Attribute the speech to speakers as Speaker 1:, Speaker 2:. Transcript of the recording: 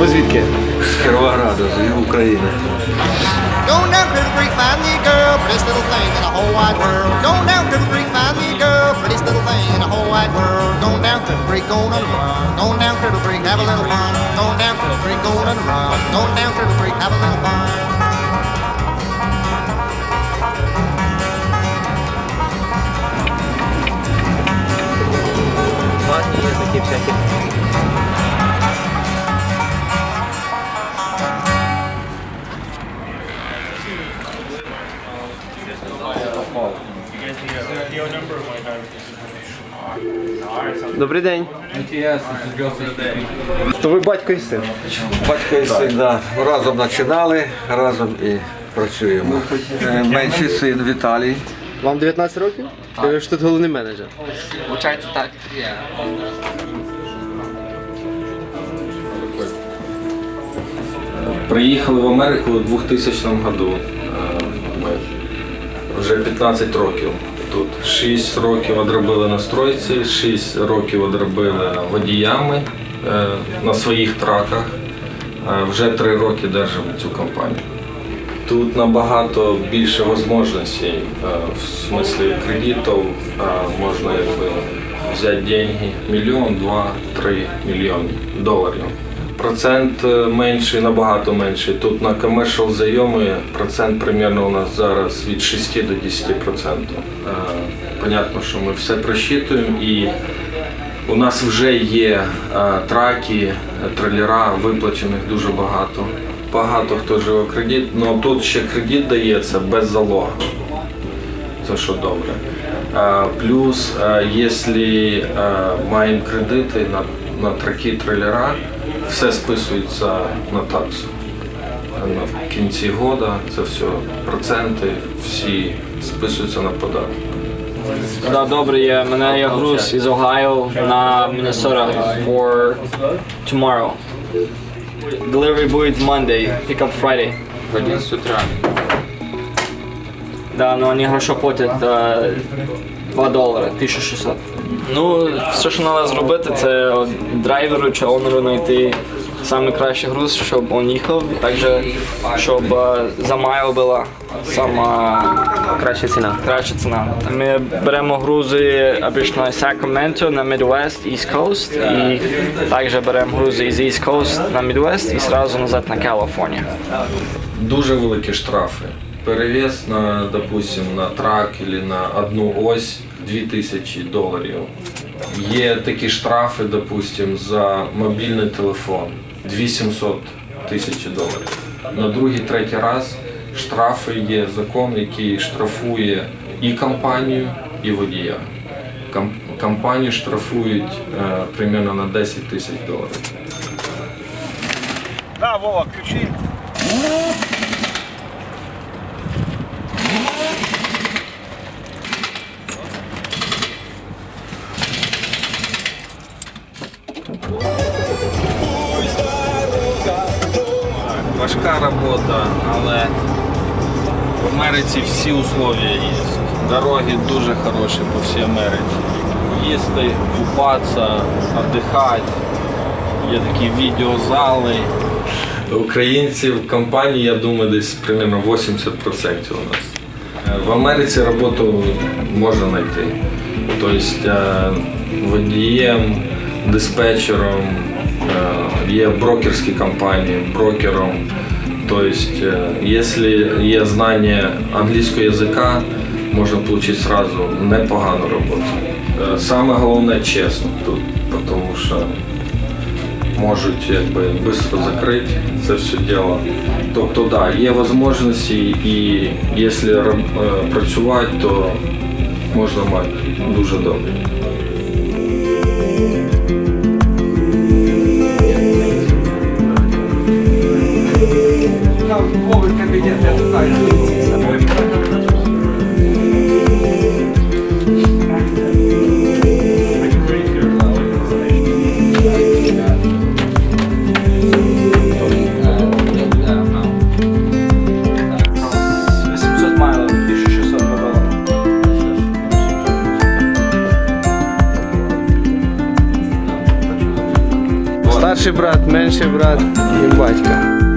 Speaker 1: ви звідки?
Speaker 2: З Кіровограда, з України.
Speaker 3: Going down Cripple Creek, find me a girl, prettiest little thing in the whole wide world. Going down Cripple Creek, find me a girl, prettiest little thing in the whole wide world. Going down Cripple Creek, going on a run. Going down Cripple Creek, have a little fun. Going down Cripple Creek, going on a run. Going down Cripple Creek, have a little fun.
Speaker 4: Ладні є такі всякі.
Speaker 1: Добрий день. То ви батько і син.
Speaker 2: Батько і син, да. разом починали, разом і працюємо. Е, Менший син Віталій.
Speaker 1: Вам 19 років? Ви ж тут головний менеджер.
Speaker 4: Виходить так.
Speaker 5: Приїхали в Америку у 2000 году. Е, Ми вже 15 років тут. 6 років одробили на стройці, 6 років одробили водіями е, на своїх траках. Е, Вже 3 роки держимо цю компанію. Тут набагато більше можливостей, е, в смислі кредитів, можна якби взяти деньги мільйон, два, три мільйони доларів. Процент е, менший, набагато менший. Тут на commercial зайоми процент примерно у нас зараз від 6 до 10 процентів. Е, Понятно, що ми все просчитуємо і у нас вже є е, траки, трейлера, виплачених дуже багато. Багато хто живе кредит, але тут ще кредит дається без залогу. Це що добре. Плюс, якщо маємо кредити на, на траки трейлера, все списується на таксу. На кінці года це все проценти, всі списуються на податок.
Speaker 6: Да, добре, є. Мене є груз із Огайо на Міннесота for tomorrow. Delivery буде Monday, pick up Friday.
Speaker 4: В 11 утра.
Speaker 6: Да, ну вони гроші платять е, 2 долари, 1600. Ну, все, що треба зробити, це драйверу чи онеру знайти найкращий груз, щоб він їхав, також, щоб е, за майл була сама
Speaker 1: Краща ціна.
Speaker 6: краща ціна. Ми беремо грузи обично з Sacramento на Midwest, East Coast, і також беремо грузи із East Coast на Midwest і одразу назад на Каліфорнію.
Speaker 5: дуже великі штрафи. Перевес на, допустим, на трак или на одну ось 2000 доларів. Є такі штрафи, допустим, за мобільний телефон 2700 тисяч доларів. На другий, третій раз штрафи є закон, який штрафує і компанію, і водія. Ком- Компанію штрафують е, примерно на 10 тисяч доларів. Важка робота, але в Америці всі условия є. Дороги дуже хороші по всій Америці. Їсти, купатися, віддихати. Є такі відеозали. Українців в компанії, я думаю, десь примерно 80% у нас. В Америці роботу можна знайти. Тобто е, водієм, диспетчером, є брокерські компанії, брокером. Тобто, е, якщо є знання англійського язика, можна отримати одразу непогану роботу. Е, Саме головне чесно тут, тому що можуть якби швидко закрити це все діло. Тобто, да, є можливості, і якщо е, працювати, то можна мати дуже добре.
Speaker 1: Старший брат, менший брат і батька.